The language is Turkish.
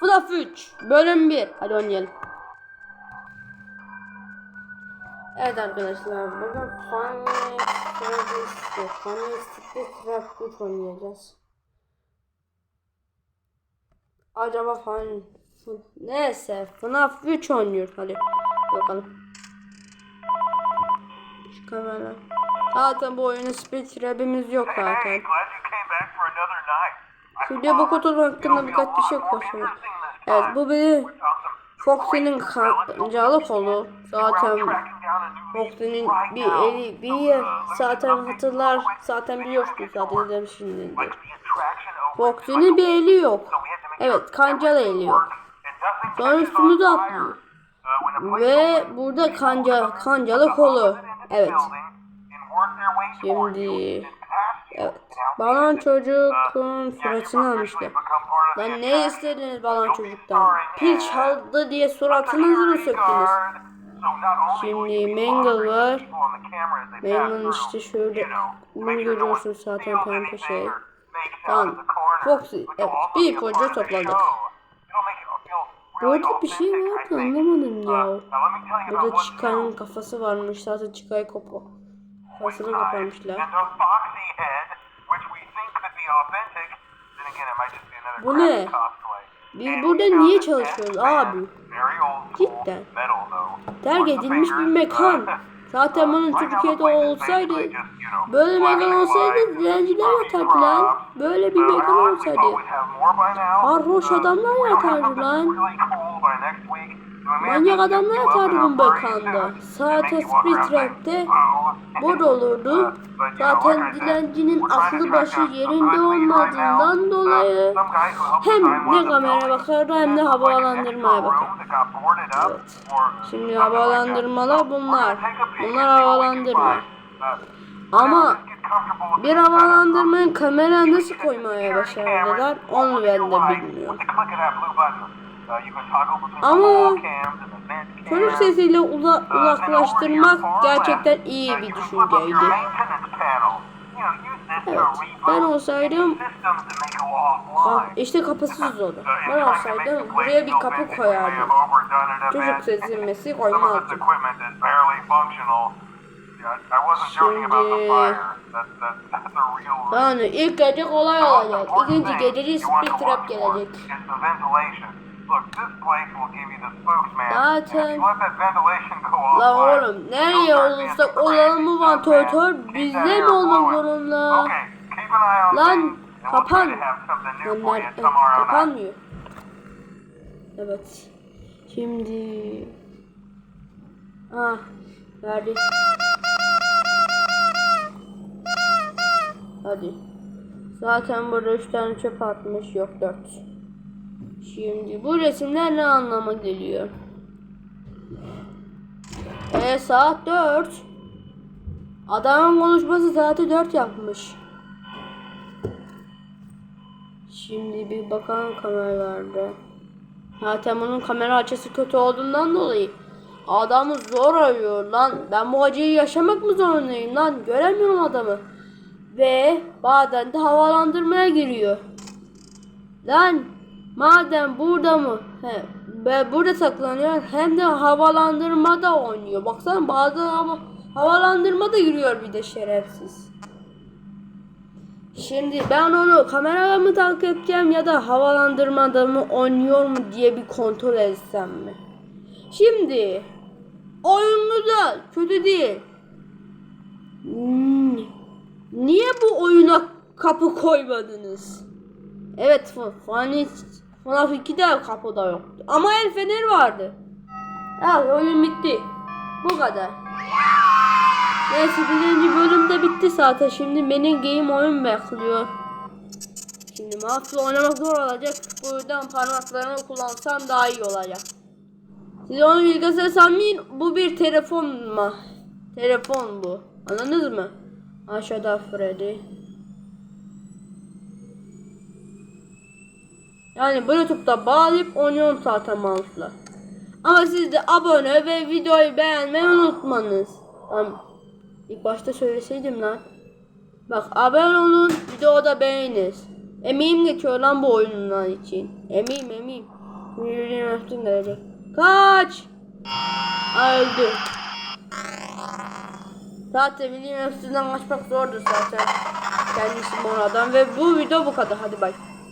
FNAF 3 bölüm 1. Hadi oynayalım. Evet arkadaşlar bugün Funny Stick'te Trap 3 oynayacağız. Acaba Funny Neyse FNAF 3 oynuyor hadi bakalım. Şu kamera. Zaten bu oyunun speed trap'imiz yok zaten. Bu kutu hakkında birkaç bir şey konuşalım. Evet bu bir Foxy'nin kancalı kolu. Zaten Foxy'nin bir eli bir zaten hatırlar zaten biliyorsun zaten izlemişsinizdir. Foxy'nin bir eli yok. Evet kancalı eli yok. Sonra üstümüze atlıyor. Ve burada kanca kancalı kolu. Evet. Şimdi evet. Balon çocukun suratını almışlar. Lan ne istediniz balon çocuktan? Pil çaldı diye suratınızı mı söktünüz? Şimdi Mangle var. Mangle işte şöyle bunu görüyorsunuz zaten pembe şey. Tamam. Foxy. Evet. Bir ipucu topladık. Burada bir şey var da anlamadım ya. Burada Chica'nın kafası varmış. Zaten Chica'yı kopa. Kafasını koparmışlar. Bu ne? Biz burada niye çalışıyoruz abi? Cidden. Terk edilmiş bir mekan. Zaten bunun Türkiye'de olsaydı, böyle mekan olsaydı dilenciler yatardı lan. Böyle bir mekan olsaydı. Sarhoş adamlar yatardı lan. Manyak adamlar yatardı bu mekanda. Zaten Split Rap'te burada olurdu. Zaten dilencinin aklı başı yerinde olmadığından dolayı hem ne kamera bakardı hem de havalandırmaya bakar. Evet. Şimdi havalandırmalar bunlar. Bunlar havalandırma. Ama bir havalandırmayı kameraya nasıl koymaya başardılar onu ben de bilmiyorum. Ama çocuk sesiyle uza uzaklaştırmak gerçekten iyi bir düşünceydi. Evet, ben olsaydım ka- işte kapısız olur. Ben olsaydım buraya bir kapı koyardım. Çocuk seslenmesi koymazdım. Yani ilk gece kolay olacak. İkinci gece de Split Trap gelecek. Zaten La oğlum nereye olursak olalım mı vantilatör bizde mi olmak zorunda? Lan kapan. Lan nerede? Kapanmıyor. Evet. Şimdi Ah verdi. Hadi. Zaten burada üç tane çöp atmış yok dört. Şimdi bu resimler ne anlama geliyor? E saat 4. Adamın konuşması saati 4 yapmış. Şimdi bir bakalım kameralarda. Zaten bunun kamera açısı kötü olduğundan dolayı adamı zor arıyor lan. Ben bu acıyı yaşamak mı zorundayım lan? Göremiyorum adamı. Ve bazen de havalandırmaya giriyor. Lan madem burada mı? He, ve burada saklanıyor hem de havalandırmada oynuyor. Baksana bazen hava, havalandırma da giriyor bir de şerefsiz. Şimdi ben onu kameraya mı takip edeceğim ya da havalandırmada mı oynuyor mu diye bir kontrol etsem mi? Şimdi oyun güzel, kötü değil. Hmm, Niye bu oyuna kapı koymadınız? Evet, Funny FNAF 2'de kapıda yoktu. Ama el fener vardı. Ya oyun bitti. Bu kadar. Neyse birinci bölümde bitti zaten. Şimdi benim game oyun bekliyor. Şimdi mouse'la oynamak zor olacak. Bu yüzden parmaklarımı kullansam daha iyi olacak. Siz onu bilgisayar sanmayın. Bu bir telefon mu? Telefon bu. Anladınız mı? Aşağıda Freddy. Yani Bluetooth'ta bağlayıp oynuyorum zaten mouse'la. Ama siz de abone ve videoyu beğenmeyi unutmanız. Tamam. İlk başta söyleseydim lan. Bak abone olun, videoda beğeniniz. Emeğim geçiyor lan bu oyunlar için. Emeğim emeğim. William Afton gelecek. Kaç! Öldü. Zaten William Afton'dan kaçmak zordur zaten. Kendisi moradan ve bu video bu kadar. Hadi bay.